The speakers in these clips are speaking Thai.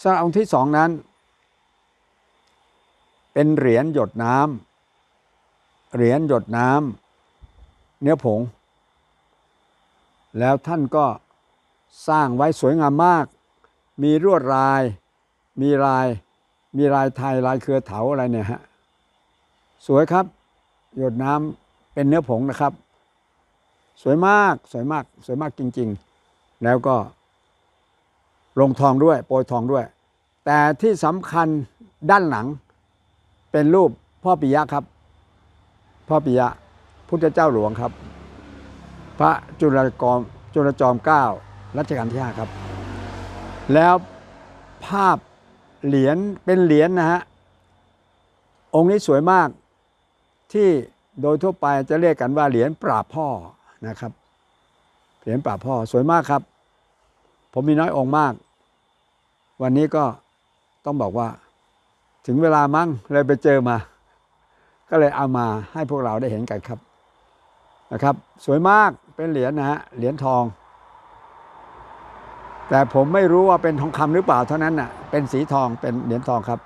สำหรับองค์ที่สองนั้น เป็นเหรียญหยดน้ำเหรียญหยดน้ำเนื้อผง แล้วท่านก็สร้างไว้สวยงามมาก มีรวดลาย มีลาย มีลายไทยลายเครือเถาอะไรเนี่ยฮะ สวยครับ หยดน้ำเป็นเนื้อผงนะครับ สวยมาก สวยมาก สวยมากจริง ๆ แล้วก็ ลงทองด้วย โปรยทองด้วย แต่ที่สำคัญด้านหลังเป็นรูปพ่อปิยะครับ พ่อปิยะพุทธเจ้าหลวงครับ พระจุลกรจุลจอมเกล้ารัชกาลที่ห้าครับ แล้วภาพเหรียญเป็นเหรียญนะฮะองค์นี้สวยมากที่โดยทั่วไปจะเรียกกันว่าเหรียญปราบพ่อนะครับ เหรียญปราบพ่อสวยมากครับ ผมมีน้อยองค์มาก วันนี้ก็ต้องบอกว่า ถึงเวลามั้งเลยไปเจอมา ก็เลยเอามาให้พวกเราได้เห็นกันครับนะครับ สวยมากเป็นเหรียญนะฮะเหรียญทอง แต่ผมไม่รู้ว่าเป็นทองคำหรือเปล่าเท่านั้นน่ะเป็นสีทองเป็นเหรียญทองครับ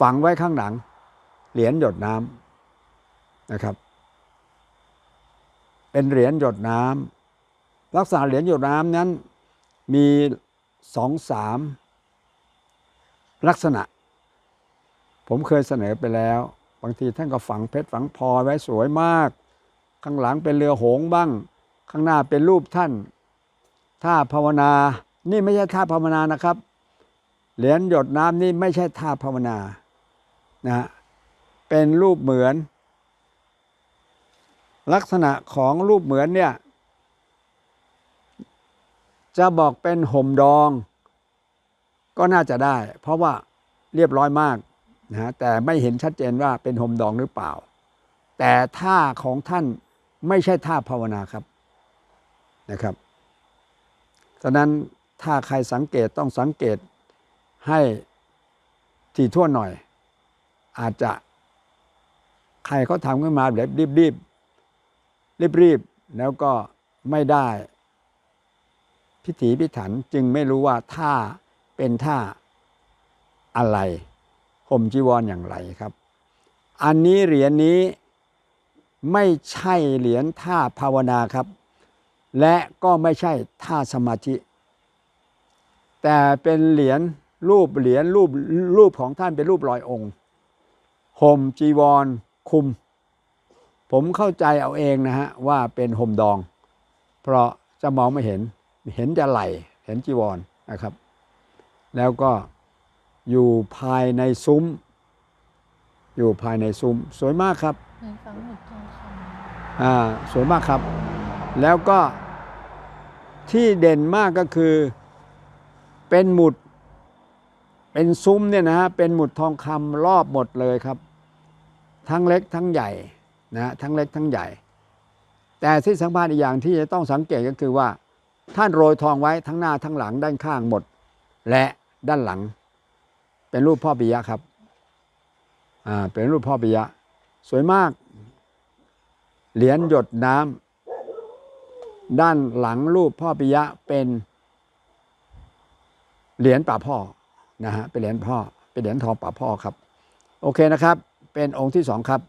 ฝังไว้ข้างหลัง เหรียญหยดน้ำนะครับ เป็นเหรียญหยดน้ำลักษณะเหรียญหยดน้ำนั้นมีสองสาม ลักษณะ ผมเคยเสนอไปแล้ว บางทีท่านก็ฝังเพชรฝังพลอยไว้สวยมาก ข้างหลังเป็นเรือโหงบ้าง ข้างหน้าเป็นรูปท่านท่าภาวนา นี่ไม่ใช่ท่าภาวนานะครับ เหรียญหยดน้ำนี่ไม่ใช่ท่าภาวนานะเป็นรูปเหมือน ลักษณะของรูปเหมือนเนี่ยจะบอกเป็นห่มดอง ก็น่าจะได้ เพราะว่าเรียบร้อยมากนะฮะแต่ไม่เห็นชัดเจนว่าเป็นหมดองหรือเปล่า แต่ท่าของท่านไม่ใช่ท่าภาวนาครับนะครับฉะนั้นถ้าใครสังเกตต้องสังเกตให้ถี่ถ้วหน่อย อาจจะใครเขาทำขึ้นมาแบบรีบรีบรีบรีบๆแล้วก็ไม่ได้ พิถีพิถันจึงไม่รู้ว่าท่า เป็นท่าอะไรห่มจีวรอย่างไรครับ อันนี้เหรียญนี้ไม่ใช่เหรียญท่าภาวนาครับ และก็ไม่ใช่ท่าสมาธิ แต่เป็นเหรียญรูปเหรียญรูปรูปของท่านเป็นรูปลอยองค์ห่มจีวรคุม ผมเข้าใจเอาเองนะฮะว่าเป็นห่มดอง เพราะจะมองไม่เห็นเห็นจะไหลเห็นจีวรนะครับ แล้วก็อยู่ภายในซุ้ม อยู่ภายในซุ้ม สวยมากครับในฝังหมุดทองคอ่าสวยมากครับ แล้วก็ที่เด่นมากก็คือเป็นหมุด เป็นซุ้มเนี่ยนะฮะเป็นหมุดทองคำรอบหมดเลยครับ ทั้งเล็กทั้งใหญ่นะฮะทั้งเล็กทั้งใหญ่ แต่ที่สำคัญอีกอย่างที่จะต้องสังเกตก็คือว่า ท่านโรยทองไว้ทั้งหน้าทั้งหลังด้านข้างหมด และ ด้านหลัง เป็นรูปพ่อปิยะครับ อ่า เป็นรูปพ่อปิยะ สวยมาก เหรียญหยดน้ำด้านหลังรูปพ่อปิยะเป็นเหรียญป่าพ่อนะฮะเป็นเหรียญพ่อ เป็นเหรียญทองป่าพ่อครับ โอเคนะครับ เป็นองค์ที่สองครับ